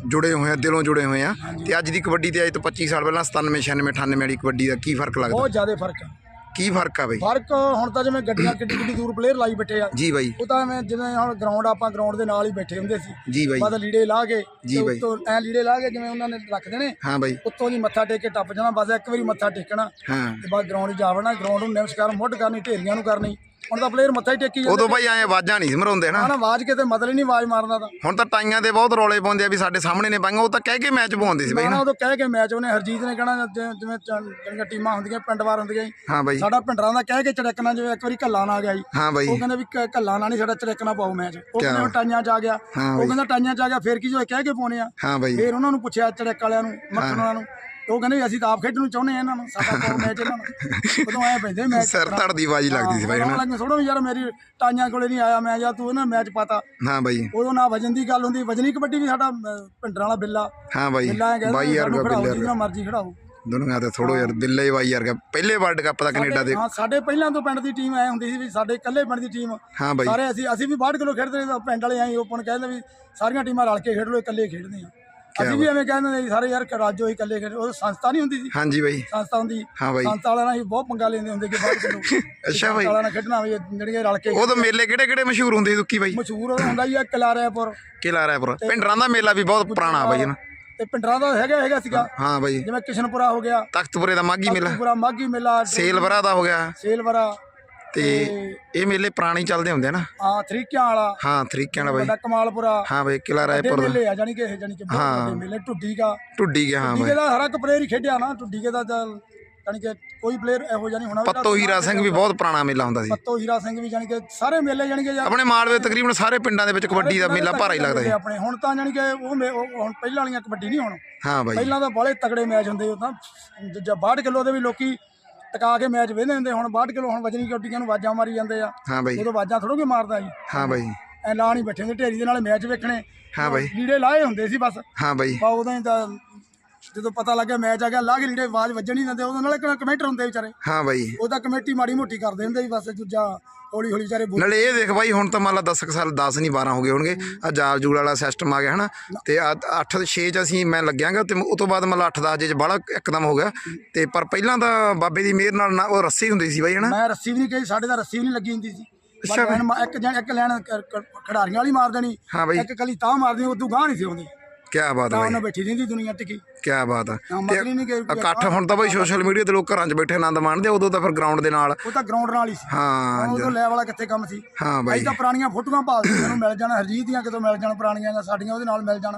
ਜੁੜੇ ਹੋਏ ਆ ਦਿਲੋਂ ਜੁੜੇ ਹੋਏ ਆ। ਤੇ ਅੱਜ ਦੀ ਕਬੱਡੀ ਤੇ ਅੱਜ ਤੋਂ 25 ਸਾਲ ਪਹਿਲਾਂ 97 96 98 ਵਾਲੀ ਕਬੱਡੀ ਦਾ ਕੀ ਫ਼ਰਕ ਲੱਗਦਾ? ਬਹੁਤ ਜ਼ਿਆਦਾ ਫ਼ਰਕ ਆ। ਕੀ ਫ਼ਰਕ ਆ ਬਾਈ? ਫ਼ਰਕ ਹੁਣ ਤਾਂ ਜਿਵੇਂ ਗੱਡੀਆਂ ਕਿੱਡੀ ਕਿੱਡੀ ਦੂਰ ਪਲੇਅਰ ਲਾਈ ਬੈਠੇ ਆ। ਜੀ ਬਾਈ। ਉਹ ਤਾਂ ਐਵੇਂ ਜਿਵੇਂ ਹੁਣ ਗਰਾਊਂਡ ਆਪਾਂ ਗਰਾਊਂਡ ਦੇ ਨਾਲ ਹੀ ਬੈਠੇ ਹੁੰਦੇ ਸੀ। ਜੀ ਬਾਈ। ਬਾਦ ਲੀੜੇ ਲਾ ਕੇ ਜੀ ਤੇ ਬਾਈ। ਉੱਤੋਂ ਐ ਲੀੜੇ ਲਾ ਕੇ ਜਿਵੇਂ ਉਹਨਾਂ ਨੇ ਰੱਖਦੇ ਨੇ ਹਾਂ ਬਾਈ। ਉੱਤੋਂ ਦੀ ਮੱਥਾ ਟੇਕ ਕੇ ਟੱਪ ਜਾਣਾ ਬਸ ਇੱਕ ਵਾਰੀ ਮੱਥਾ ਟੇਕਣਾ ਹਾਂ। ਤੇ ਬਾਅਦ ਗਰਾਊਂਡ 'ਚ ਜਾਵਣਾ ਗਰਾਊਂਡ ਨੂੰ ਨਮਸਕਾਰ ਮੁੱਢ ਕਰਨੀ ਢੇਰੀਆਂ ਨੂੰ ਕਰਨੀ। ਹੁਣ ਤਾਂ ਪਲੇਅਰ ਮੱਥਾ ਹੀ ਟੇਕੀ ਜਾਂਦਾ ਉਦੋਂ ਬਾਈ ਐ ਆਵਾਜ਼ਾਂ ਨਹੀਂ ਸੀ ਮਰਾਉਂਦੇ ਨਾ। ਨਾ ਆਵਾਜ਼ ਕਿਤੇ ਮਤਲਬ ਨਹੀਂ ਆਵਾਜ਼ ਮਾਰਦਾ ਤਾਂ। ਹੁਣ ਤਾਂ ਟਾਈਆਂ ਦੇ ਬਹੁਤ ਰੌਲੇ ਪਾਉਂਦੇ ਆ ਵੀ ਸਾਡੇ ਸਾਹਮਣੇ ਨੇ ਪਾਈਆਂ ਉਹ ਤਾਂ ਕਹਿ ਕੇ ਮੈਚ ਪਵਾਉਂਦੇ ਸੀ ਬਾਈ ਨਾ ਨਾ। ਉਦੋਂ ਕਹਿ ਕੇ ਮੈਚ ਉਹਨੇ ਹਰਜੀਤ ਨੇ ਕਹਿਣਾ ਜਿਵੇਂ ਜਿਹੜੀਆਂ ਟੀਮਾਂ ਹੁੰਦੀਆਂ ਪਿੰਡ ਵਾਰ ਹੁੰਦੀਆਂ ਹਾਂ ਬਾਈ। ਸਾਡਾ ਪਿੰਡਰਾਂ ਦਾ ਕਹਿ ਕੇ ਚੜਕਣਾ ਜਿਵੇਂ ਇੱਕ ਵਾਰੀ ਕੱਲਾ ਨਾ ਗਿਆ ਜੀ ਹਾਂ ਬਾਈ। ਉਹ ਕਹਿੰਦਾ ਵੀ ਕੱਲਾ ਨਾ ਨਹੀਂ ਸਾਡਾ ਚੜਕਣਾ ਪਾਓ ਮੈਚ। ਉਹ ਕਹਿੰਦਾ ਟਾਈਆਂ ਚ ਆ ਗਿਆ। ਹਾਂ ਉਹ। ਕਹਿੰਦਾ ਟਾਈਆਂ ਚ ਆ ਗਿਆ ਫੇਰ ਕੀ ਜੋ ਕਹਿ ਕੇ ਪਾਉਣੇ ਆ। ਹਾਂ ਬਾਈ। ਫੇਰ ਉਹਨਾਂ ਨੂੰ ਪੁੱਛਿਆ ਚੜਕ ਵਾਲਿਆਂ ਨੂੰ ਮੱਖਣ ਵਾਲਿਆਂ ਨੂੰ। ਉਹ ਕਹਿੰਦੇ ਵੀ ਅਸੀਂ ਤਾਂ ਆਪ ਖੇਡਣ ਨੂੰ ਚਾਹੁੰਦੇ ਆ ਇਹਨਾਂ ਨੂੰ ਸਾਡਾ ਪਾਓ ਮੈਚ ਇਹਨਾਂ ਨੂੰ। ਉਦੋਂ ਐ ਪੈਂਦੇ ਮੈਚ ਸਿਰ ਧੜ ਦੀ ਆਵਾਜ਼ ਲੱਗਦੀ ਸੀ ਬਾਈ ਹਨਾ? ਥੋੜਾ ਯਾਰ ਮੇਰੀ ਟਾਈਆਂ ਕੋਲੇ ਨਹੀਂ ਆਇਆ ਮੈਂ ਜਾਂ ਤੂੰ ਇਹਨਾਂ ਮੈਚ ਪਾਤਾ। ਹਾਂ ਬਾਈ। ਉਦੋਂ ਨਾ ਵਜਨ ਦੀ ਗੱਲ ਹੁੰਦੀ ਵਜਨੀ ਕਬੱਡੀ ਵੀ ਸਾਡਾ ਪਿੰਡਰਾਂ ਵਾਲਾ ਬਿੱਲਾ। ਹਾਂ ਬਾਈ ਬਾਈ ਯਾਰ ਬਿੱਲੇ ਜਿੰਨਾ ਮਰਜ਼ੀ ਖੜਾਓ ਦੁਨੀਆ ਤੇ ਥੋੜੋ ਯਾਰ ਬਿੱਲੇ ਬਾਈ ਯਾਰ ਪਹਿਲੇ ਵਰਲਡ ਕੱਪ ਦਾ ਕੈਨੇਡਾ ਦੇ। ਹਾਂ ਸਾਡੇ ਪਹਿਲਾਂ ਤੋਂ ਪਿੰਡ ਦੀ ਟੀਮ ਐ ਹੁੰਦੀ ਸੀ ਵੀ ਸਾਡੇ ਇਕੱਲੇ ਪਿੰਡ ਦੀ ਟੀਮ ਹਾਂ ਬਾਈ। ਸਾਰੇ ਅਸੀਂ ਅਸੀਂ ਵੀ 62 ਕਿਲੋ ਖੇਡਦੇ ਪਿੰਡ ਵਾਲੇ ਐਂ ਓਪਨ ਕਹਿੰਦੇ ਵੀ ਸਾਰੀਆਂ ਟੀਮਾਂ ਰਲ ਕੇ ਖੇਡ ਲੋ ਇਕੱਲੇ ਖੇਡਦੇ ਆ ਅਸੀਂ ਵੀ ਐਵੇਂ ਕਹਿੰਦੇ ਨੇ ਸਾਰੇ ਯਾਰ ਰਾਜੋ ਹੀ ਇਕੱਲੇ ਖੇਡ ਉਹ ਸੰਸਥਾ ਨਹੀਂ ਹੁੰਦੀ ਸੀ। ਹਾਂਜੀ ਬਾਈ। ਸੰਸਥਾ ਹੁੰਦੀ। ਹਾਂ ਬਾਈ। ਸੰਸਥਾ ਵਾਲਿਆਂ ਨਾਲ ਅਸੀਂ ਬਹੁਤ ਪੰਗਾ ਲੈਂਦੇ ਹੁੰਦੇ ਕਿ 62 ਕਿਲੋ ਅੱਛਾ ਬਾਈ। ਵਾਲਿਆਂ ਨਾਲ ਖੇਡਣਾ ਵੀ ਜਿਹੜੀਆਂ ਰਲ ਕੇ ਉਦੋਂ ਮੇਲੇ ਕਿਹੜੇ ਕਿਹੜੇ ਮਸ਼ਹੂਰ ਹੁੰਦੇ ਦੁੱਕੀ ਬਾਈ? ਮਸ਼ਹੂਰ ਹੁੰਦਾ ਹੀ ਆ ਕਲਾਰਿਆਪੁਰ ਕਿਲਾ ਰਾਏਪੁਰ ਪਿੰਡਰਾਂ ਦਾ ਮੇਲਾ ਵੀ ਬਹੁਤ ਪੁਰਾਣਾ ਬਾਈ ਨਾ ਤੇ ਪਿੰਡਰਾਂ ਦਾ ਹੈਗਾ ਹੈਗਾ ਸੀਗਾ। ਹਾਂ ਬਾਈ। ਜਿਵੇਂ ਕਿਸ਼ਨਪੁਰਾ ਹੋ ਗਿਆ। ਤਖਤਪੁਰੇ ਦਾ ਮਾਗੀ ਮੇਲਾ। ਪੂਰਾ ਮਾਗੀ ਮੇਲਾ। ਸੇਲਵਰਾ ਦਾ ਹੋ ਗਿਆ। ਸੇਲਵਰਾ। ਤੇ ਇਹ ਮੇਲੇ ਪੁਰਾਣੇ ਹੀ ਚੱਲਦੇ ਹੁੰਦੇ ਆ ਨਾ। ਹਾਂ ਥਰੀਕਿਆਂ ਵਾਲਾ। ਹਾਂ ਤਰੀਕਿਆਂ ਵਾਲਾ ਬਾਈ। ਵੱਡਾ ਕਮਾਲਪੁਰਾ। ਹਾਂ ਬਾਈ ਕਿਲਾ ਰਾਏਪੁਰ ਦਾ। ਮੇਲੇ ਆ ਜਾਨੀ ਕਿ ਇਹ ਜਾਨੀ ਕਿ ਬਹੁਤ ਵੱਡੇ ਮੇਲੇ ਢੁੱਡੀ ਦਾ ਢੁੱਡੀ ਗਿਆ ਹਾਂ ਬਾਈ। ਦਾ ਹਰ ਇੱਕ ਪਲੇਅਰ ਹੀ ਖੇਡਿਆ ਨਾ ਕੇ ਦਾ ਤਾਂ ਜਾਨੀ ਕਿ ਕੋਈ ਪਲੇਅਰ ਇਹੋ ਜਿਹਾ ਨਹੀਂ ਹੋਣਾ ਵੀ ਪੱਤੋ ਹੀਰਾ ਸਿੰਘ ਵੀ ਬਹੁਤ ਪੁਰਾਣਾ ਮੇਲਾ ਹੁੰਦਾ ਸੀ। ਪੱਤੋ ਹੀਰਾ ਸਿੰਘ ਵੀ ਜਾਨੀ ਕਿ ਸਾਰੇ ਮੇਲੇ ਜਾਨੀ ਕਿ ਯਾਰ ਆਪਣੇ ਮਾਲਵੇ ਤਕਰੀਬਨ ਸਾਰੇ ਪਿੰਡਾਂ ਦੇ ਵਿੱਚ ਕਬੱਡੀ ਦਾ ਮੇਲਾ ਭਾਰਾ ਹੀ ਲੱਗਦਾ ਸੀ। ਆਪਣੇ। ਹੁਣ ਤਾਂ ਜਾਨੀ ਕਿ ਉਹ ਮੇ- ਉਹ ਹੁਣ ਪਹਿਲਾਂ ਵਾਲੀਆਂ ਕਬੱਡੀ ਨਹੀਂ ਹੁਣ। ਹਾਂ ਬਾਈ। ਪਹਿਲਾਂ ਤਾਂ ਬਾਲੇ ਤਗੜੇ ਮੈਚ ਹੁੰਦੇ ਉਹ ਤਾਂ ਜਾਂ 62 ਕਿਲੋ ਦੇ ਵੀ ਲੋਕੀ ਟਕਾ ਕੇ ਮੈਚ ਵੇਂਦੇ ਹੁੰਦੇ ਹੁਣ 62 ਕਿਲੋ ਹੁਣ ਵਜਨੀ ਕਬੱਡੀਆਂ ਨੂੰ ਵਾਜਾਂ ਮਾਰੀ ਜਾਂਦੇ ਆ। ਹਾਂ ਬਾਈ। ਉਦੋਂ ਵਾਜਾਂ ਥੋੜੋ ਕਿ ਮਾਰਦਾ ਜੀ ਹਾਂ ਬਾਈ। ਐ ਲਾ ਨਹੀਂ ਬੈਠੇ ਹੁੰਦੇ ਢੇਰੀ ਦੇ ਨਾਲ ਮੈਚ ਵੇਖਣੇ। ਹਾਂ ਬਾਈ। ਲੀੜੇ ਲਾਏ ਹੁੰਦੇ ਸੀ ਬਸ। ਹਾਂ ਬਾਈ। ਬਾ ਉਦੋਂ ਹੀ ਤਾਂ ਜਦੋਂ ਪਤਾ ਲੱਗਿਆ ਮੈਚ ਆ ਗਿਆ ਲਾਗ ਲੀੜੇ ਆਵਾਜ਼ ਵੱਜਣ ਨਹੀਂ ਦਿੰਦੇ ਉਹਦੇ ਨਾਲ ਇੱਕ ਕਮੈਂਟਰ ਹੁੰਦੇ ਵਿਚਾਰੇ। ਹਾਂ ਬਾਈ। ਉਹਦਾ ਕਮੇਟੀ ਮਾੜੀ ਮੋਟੀ ਕਰਦੇ ਹੁੰਦੇ ਸੀ ਬਸ ਦੂਜਾ ਹੌਲੀ ਹੌਲੀ ਵਿਚਾਰੇ ਬੋਲ- ਨਾਲੇ ਇਹ ਦੇਖ ਬਾਈ ਹੁਣ ਤਾਂ ਮੰਨ ਲਾ 10 ਕੁ ਸਾਲ 10 ਨਹੀਂ 12 ਹੋ ਗਏ ਹੋਣਗੇ ਆ ਜਾਲ ਜੂਲ ਵਾਲਾ ਸਿਸਟਮ ਆ ਗਿਆ ਹਨਾ ਤੇ 8 6 ਚ ਅਸੀਂ ਮੈਂ ਲੱਗਿਆਗਾ ਤੇ ਉਹ ਤੋਂ ਬਾਅਦ ਮਤਲਬ 8 10 ਚ ਬੜਾ ਇੱਕਦਮ ਹੋ ਗਿਆ। ਤੇ ਪਰ ਪਹਿਲਾਂ ਤਾਂ ਬਾਬੇ ਦੀ ਮਿਹਰ ਨਾਲ ਨਾ ਉਹ ਰੱਸੀ ਹੁੰਦੀ ਸੀ ਬਾਈ ਹਨਾ? ਮੈਂ ਰੱਸੀ ਵੀ ਨਹੀਂ ਕਹੀ ਸਾਡੇ ਤਾਂ ਰੱਸੀ ਵੀ ਨਹੀਂ ਲੱਗੀ ਹੁੰਦੀ ਸੀ। ਬਸ ਅੱਛਾ ਐਨ ਮਾ- ਇੱਕ ਜਣ ਇੱਕ ਲੈਣ ਕ- ਕ- ਖਿਡਾਰੀਆਂ ਵਾਲੀ ਮਾਰ ਦੇਣੀ ਹਾਂ ਬਾਈ। ਇੱਕ ਕਲੀ ਤਾਂ ਮਾਰਦੀ ਉਦੋਂ ਗਾਹ ਨਹੀਂ ਸੀ ਆਉਂਦੀ। ਕੀ ਬਾਤ ਤਾਂ ਆ ਬਾਈ। ਉਹਨਾਂ ਬੈਠੀ ਰਹਿੰਦੀ ਦੁਨੀਆ ਟਿਕੀ। ਕੀ ਬਾਤ ਆ। ਹਾਂ, ਤੇ ਮਤਲਬ ਹੀ ਨਹੀਂ ਕਿ ਇਕੱਠ ਹੁਣ ਤਾਂ ਬਾਈ ਸੋਸ਼ਲ ਮੀਡੀਆ ਤੇ ਲੋਕ ਘਰਾਂ 'ਚ ਬੈਠੇ ਆਨੰਦ ਮਾਣਦੇ ਆ, ਉਦੋਂ ਤਾਂ ਫਿਰ ਗਰਾਊਂਡ ਦੇ ਨਾਲ। ਉਹ ਤਾਂ ਗਰਾਊਂਡ ਨਾਲ ਹੀ ਸੀ। ਹਾਂ ਉਦੋਂ ਲੈ ਵਾਲਾ ਕਿੱਥੇ ਕੰਮ ਸੀ। ਹਾਂ ਬਾਈ। ਅਸੀਂ ਤਾਂ ਪੁਰਾਣੀਆਂ ਫੋਟੋਆਂ ਭਾਲਦੇ ਮੈਨੂੰ ਮਿਲ ਜਾਣ ਹਰਜੀਤ ਦੀਆਂ ਕਿਤੋਂ ਮਿਲ ਜਾਣ ਪੁਰਾਣੀਆਂ ਜਾਂ ਸਾਡੀਆਂ ਉਹਦੇ ਨਾਲ ਮਿਲ ਜਾਣ।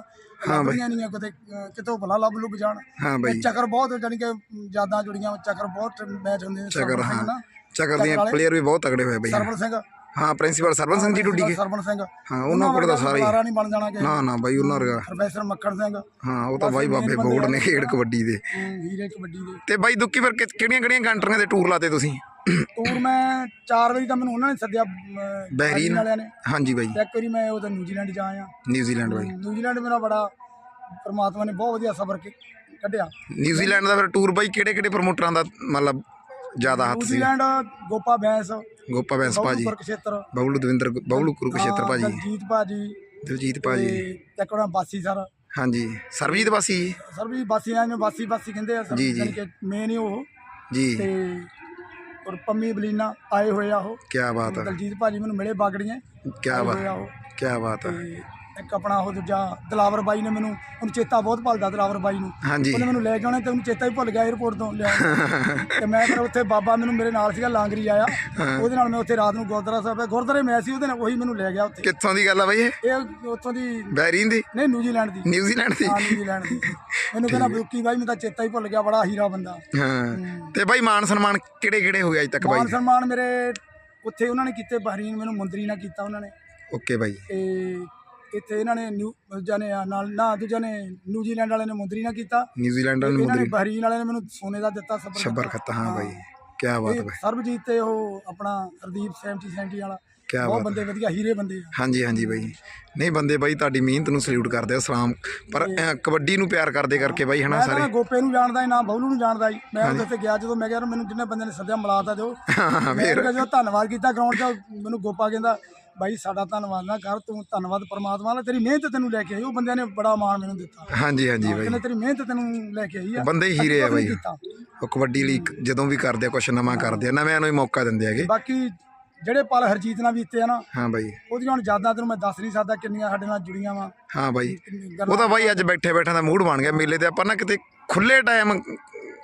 ਲੱਭਦੀਆਂ ਨਹੀਂ ਕਿਤੇ ਅਹ, ਕਿਤੋਂ ਭਲਾ ਲੱਭ ਲੁੱਭ ਜਾਣ। ਹਾਂ ਬਾਈ। ਚੱਕਰ ਬਹੁਤ ਜਾਨੀ ਕਿ ਯਾਦਾਂ ਜੁੜੀਆਂ ਚੱਕਰ ਬਹੁਤ ਮੈਚ ਹੁੰਦੇ ਨੇ ਚੱਕਰ ਸਰਵਣ ਸਿੰਘ ਨਾ। ਚੱਕਰ ਦੀਆਂ ਪਲੇਅਰ ਵੀ ਬਹੁਤ ਤਗੜੇ ਹੋਏ ਬਾਈ। ਸਰਵਣ ਸਿੰਘ। ਹਾਂ ਪ੍ਰਿੰਸੀਪਲ ਸਰਵਨ ਸਿੰਘ ਜੀ ਡੁੱਡੀ ਕੇ। ਸਰਵਣ ਸਿੰਘ। ਹਾਂ ਉਹਨਾਂ ਕੋਲ ਤਾਂ ਸਾਰੇ ਸਾਰਾ ਨਹੀਂ ਬਣ ਜਾਣਾ ਕਿ ਨਾ ਨਾ ਬਾਈ ਉਹਨਾਂ ਵਰਗਾ। ਪ੍ਰੋਫੈਸਰ ਮੱਖਣ ਸਿੰਘ। ਹਾਂ ਉਹ ਤਾਂ ਬਾਈ ਬਾਬੇ ਬੋਰਡ ਨੇ ਖੇਡ ਕਬੱਡੀ ਦੇ। ਹੀਰੇ ਕਬੱਡੀ ਦੇ। ਤੇ ਬਾਈ ਦੁੱਕੀ ਫਿਰ ਕਿਹੜੀਆਂ ਕਿਹੜੀਆਂ ਕੰਟਰੀਆਂ ਦੇ ਟੂਰ ਲਾਤੇ ਤੁਸੀਂ? ਟੂਰ ਮੈਂ 4 ਵਜੇ ਤਾਂ ਮੈਨੂੰ ਉਹਨਾਂ ਨੇ ਸੱਦਿਆ ਬਹਿਰੀਨ। ਵਾਲਿਆਂ ਨੇ। ਹਾਂਜੀ ਬਾਈ। ਇੱਕ ਵਾਰੀ ਮੈਂ ਉਹਦਾ ਨਿਊਜ਼ੀਲੈਂਡ ਜਾ ਆਇਆ। ਨਿਊਜ਼ੀਲੈਂਡ ਬਾਈ। ਨਿਊਜ਼ੀਲੈਂਡ ਮੇਰਾ ਬੜਾ ਪਰਮਾਤਮਾ ਨੇ ਬਹੁਤ ਵਧੀਆ ਸਬਰ ਕੱਢਿਆ। ਨਿਊਜ਼ੀਲੈਂਡ ਦਾ ਫਿਰ ਟੂਰ ਬਾਈ ਕਿਹੜੇ ਕਿਹੜੇ ਪ੍ਰਮੋਟਰਾਂ ਦਾ ਮਤਲਬ ਜ਼ਿਆਦਾ ਹੱਥ ਸੀ। ਨਿਊਜ਼ੀਲੈਂਡ ਗੋਪਾ ਬੈਂਸ ਗੋਪਾ ਬੈਂਸ ਭਾਜੀ। ਕੁਰਕਸ਼ੇਤਰ। ਬਬਲੂ ਦਵਿੰਦਰ ਬਬਲੂ ਕੁਰੂਕਸ਼ੇਤਰ ਭਾਜੀ। ਦਲਜੀਤ ਭਾਜੀ। ਦਲਜੀਤ ਭਾਜੀ। ਉਹਨਾਂ ਬਾਸੀ ਸਰ। ਹਾਂਜੀ। ਸਰਬਜੀਤ ਵਾਸੀ ਸਰ ਵੀ ਬਾਸੀ ਆ ਨੂੰ ਬਾਸੀ ਬਾਸੀ ਕਹਿੰਦੇ ਆ ਸਰ ਜੀ, ਜੀ। ਮੇਨ ਹੀ ਉਹ। ਜੀ। ਤੇ ਔਰ ਪੰਮੀ ਬਲੀਨਾ ਆਏ ਹੋਏ ਆ ਉਹ। ਕੀ ਬਾਤ ਆ। ਦਲਜੀਤ ਭਾਜੀ ਮੈਨੂੰ ਮਿਲੇ ਬਾਗੜੀਆਂ। ਕੀ ਬਾਤ ਕੀ ਬਾਤ ਤੇ ਇੱਕ ਆਪਣਾ ਉਹ ਦੂਜਾ ਦਲਾਵਰ ਬਾਈ ਨੇ ਮੈਨੂੰ ਉਹਨੂੰ ਚੇਤਾ ਬਹੁਤ ਭੁੱਲਦਾ ਦਲਾਵਰ ਬਾਈ ਨੂੰ। ਹਾਂਜੀ। ਉਹਨੇ ਮੈਨੂੰ ਲੈ ਕੇ ਆਉਣਾ ਤੇ ਉਹਨੂੰ ਚੇਤਾ ਹੀ ਭੁੱਲ ਗਿਆ 에어ਪੋਰਟ ਤੋਂ ਲਿਆ ਤੇ ਮੈਂ ਫਿਰ ਉੱਥੇ ਬਾਬਾ ਮੈਨੂੰ ਮੇਰੇ ਨਾਲ ਸੀਗਾ ਲਾਂਗਰੀ ਆਇਆ। ਉਹਦੇ ਨਾਲ ਮੈਂ ਉੱਥੇ ਰਾਤ ਨੂੰ ਗੁਰਦੁਆਰਾ ਸਾਹਿਬ ਹੈ ਗੁਰਦੁਆਰੇ ਮੈਂ ਸੀ ਉਹਦੇ ਨਾਲ ਉਹੀ ਮੈਨੂੰ ਲੈ ਗਿਆ ਉੱਥੇ। ਕਿੱਥੋਂ ਦੀ ਗੱਲ ਆ ਬਾਈ ਇਹ? ਇਹ ਉੱਥੋਂ ਦੀ ਬੈਰੀਨ ਦੀ? ਨਹੀਂ ਨਿਊਜ਼ੀਲੈਂਡ ਦੀ। ਨਿਊਜ਼ੀਲੈਂਡ ਦੀ? ਹਾਂ ਨਿਊਜ਼ੀਲੈਂਡ ਦੀ। ਮੈਨੂੰ ਕਹਿੰਦਾ ਬੁੱਕੀ ਬਾਈ ਮੈਨੂੰ ਤਾਂ ਚੇਤਾ ਹੀ ਭੁੱਲ ਗਿਆ ਬੜਾ ਹੀਰਾ ਬੰਦਾ। ਹਾਂ। ਤੇ ਬਾਈ ਮਾਨ ਸਨਮਾਨ ਕਿਹੜੇ ਕਿਹੜੇ ਹੋਏ ਅੱਜ ਤੱਕ ਬਾਈ ਮਾਨ ਸਨਮਾਨ ਮੇਰੇ ਉੱਥੇ ਉਹਨਾਂ ਨੇ ਕੀਤੇ ਬਹਰੀਨ ਮੈਨੂੰ ਮੰਤਰੀ ਨਾਲ ਕੀਤਾ ਉਹਨਾਂ ਨੇ। ਓਕੇ ਬਾਈ। ਤੇ ਇੱਥੇ ਇਹਨਾਂ ਨੇ ਨਿਊ ਦੂਜਾ ਨੇ ਨਾਲ ਨਾ ਦੂਜਾ ਨੇ ਨਿਊਜ਼ੀਲੈਂਡ ਵਾਲੇ ਨੇ ਮੰਤਰੀ ਨਾਲ ਕੀਤਾ। ਨਿਊਜ਼ੀਲੈਂਡ ਨੂੰ ਇਹਨਾਂ ਨੇ ਬਹਰੀਨ ਵਾਲੇ ਨੇ ਮੈਨੂੰ ਸੋਨੇ ਦਾ ਦਿੱਤਾ ਸਬਰ ਛੱਬਰ ਖੱਤਾ ਹਾਂ ਬਾਈ। ਕੀ ਬਾਤ ਹੈ ਸਰਬਜੀਤ ਤੇ ਉਹ ਆਪਣਾ ਹਰਦੀਪ 70 70 ਵਾਲਾ। ਕੀ ਬਹੁਤ ਬੰਦੇ ਵਧੀਆ ਹੀਰੇ ਬੰਦੇ ਆ। ਹਾਂਜੀ ਹਾਂਜੀ ਬਾਈ। ਨਹੀਂ ਬੰਦੇ ਬਾਈ ਤੁਹਾਡੀ ਮਿਹਨਤ ਨੂੰ ਸਲੂਟ ਕਰਦੇ ਆ ਸਲਾਮ। ਪਰ ਕਬੱਡੀ ਨੂੰ ਪਿਆਰ ਕਰਦੇ ਕਰਕੇ ਬਾਈ ਹਨਾ ਮੈਂ ਤਾਂ ਸਾਰੇ? ਨਾ ਗੋਪੇ ਨੂੰ ਜਾਣਦਾ ਹੀ ਨਾ ਬਬਲੂ ਨੂੰ ਜਾਣਦਾ ਹੀ ਮੈਂ ਉਹਦੇ ਉੱਤੇ ਗਿਆ ਜਦੋਂ ਮੈਂ ਕਿਹਾ ਯਾਰ ਮੈਨੂੰ ਜਿੰਨੇ ਬੰਦੇ ਨੇ ਸੱਦਿਆ ਮਿਲਾਤਾ ਦਿਓ। ਹਾਂ ਮੈਂ ਜੋ ਧੰਨਵਾਦ ਕੀਤਾ ਗਰਾਊਂਡ 'ਚ ਮੈਨੂੰ ਗੋਪਾ ਕਹਿੰਦਾ ਬਾਈ ਸਾਡਾ ਧੰਨਵਾਦ ਨਾ ਕਰ ਤੂੰ ਧੰਨਵਾਦ ਪਰਮਾਤਮਾ ਦਾ ਤੇਰੀ ਮਿਹਨਤ ਤੈਨੂੰ ਲੈ ਕੇ ਆਈ ਉਹ ਬੰਦਿਆਂ ਨੇ ਬੜਾ ਮਾਣ ਮੈਨੂੰ ਦਿੱਤਾ। ਹਾਂਜੀ ਹਾਂਜੀ ਬਾਈ। ਕਹਿੰਦੇ ਤੇਰੀ ਮਿਹਨਤ ਤੈਨੂੰ ਲੈ ਕੇ ਆਈ ਆ। ਬੰਦੇ ਹੀ ਹੀਰੇ ਆ ਬਾਈ। ਉਹ ਕਬੱਡੀ ਲਈ ਜਦੋਂ ਵੀ ਕਰਦੇ ਆ ਕੁਛ ਨਵਾਂ ਕਰਦੇ ਆ ਨਵਿਆਂ ਨੂੰ ਹੀ ਮੌਕਾ ਦਿੰਦੇ ਹੈਗੇ। ਬਾਕੀ ਜਿਹੜੇ ਪਲ ਹਰਜੀਤ ਨਾਲ ਬੀਤੇ ਆ ਨਾ ਹਾਂ ਬਾਈ। ਉਹਦੀਆਂ ਹੁਣ ਯਾਦਾਂ ਤੈਨੂੰ ਮੈਂ ਦੱਸ ਨਹੀਂ ਸਕਦਾ ਕਿੰਨੀਆਂ ਸਾਡੇ ਨਾਲ ਜੁੜੀਆਂ ਵਾ। ਹਾਂ ਬਾਈ। ਉਹਦਾ ਬਾਈ ਅੱਜ ਬੈਠੇ ਬੈਠੇ ਦਾ ਮੂਡ ਬਣ ਗਿਆ ਮੇਲੇ ਤੇ ਆਪਾਂ ਨਾ ਕਿਤੇ ਖੁੱਲੇ ਟਾਈਮ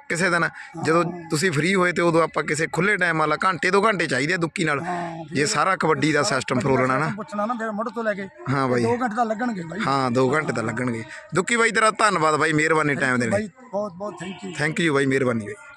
ਕਿਸੇ ਦਿਨ ਜਦੋਂ ਤੁਸੀਂ ਫ੍ਰੀ ਹੋਏ ਤੇ ਉਦੋਂ ਆਪਾਂ ਕਿਸੇ ਖੁੱਲੇ ਟਾਈਮ ਵਾਲਾ ਘੰਟੇ ਦੋ ਘੰਟੇ ਚਾਹੀਦੇ ਆ ਦੁੱਕੀ ਨਾਲ। ਜੇ ਸਾਰਾ ਕਬੱਡੀ ਦਾ ਸਿਸਟਮ ਫਰੋਲਣਾ ਨਾ। ਪੁੱਛਣਾ ਨਾ ਫਿਰ ਮੁੱਢ ਤੋਂ ਲੈ ਕੇ ਹਾਂ ਬਾਈ। 2 ਘੰਟੇ ਤਾਂ ਲੱਗਣਗੇ ਬਾਈ। ਹਾਂ 2 ਘੰਟੇ ਤਾਂ ਲੱਗਣਗੇ। ਦੁੱਕੀ ਬਾਈ ਤੇਰਾ ਧੰਨਵਾਦ ਬਾਈ ਮਿਹਰਬਾਨੀ ਟਾਈਮ ਦੇਣ ਲਈ। ਬਾਈ ਬਹੁਤ ਬਹੁਤ ਥੈਂਕ ਯੂ ਥੈਂਕ ਯੂ ਬਾਈ ਮਿਹਰਬਾਨੀ। ਬਾਈ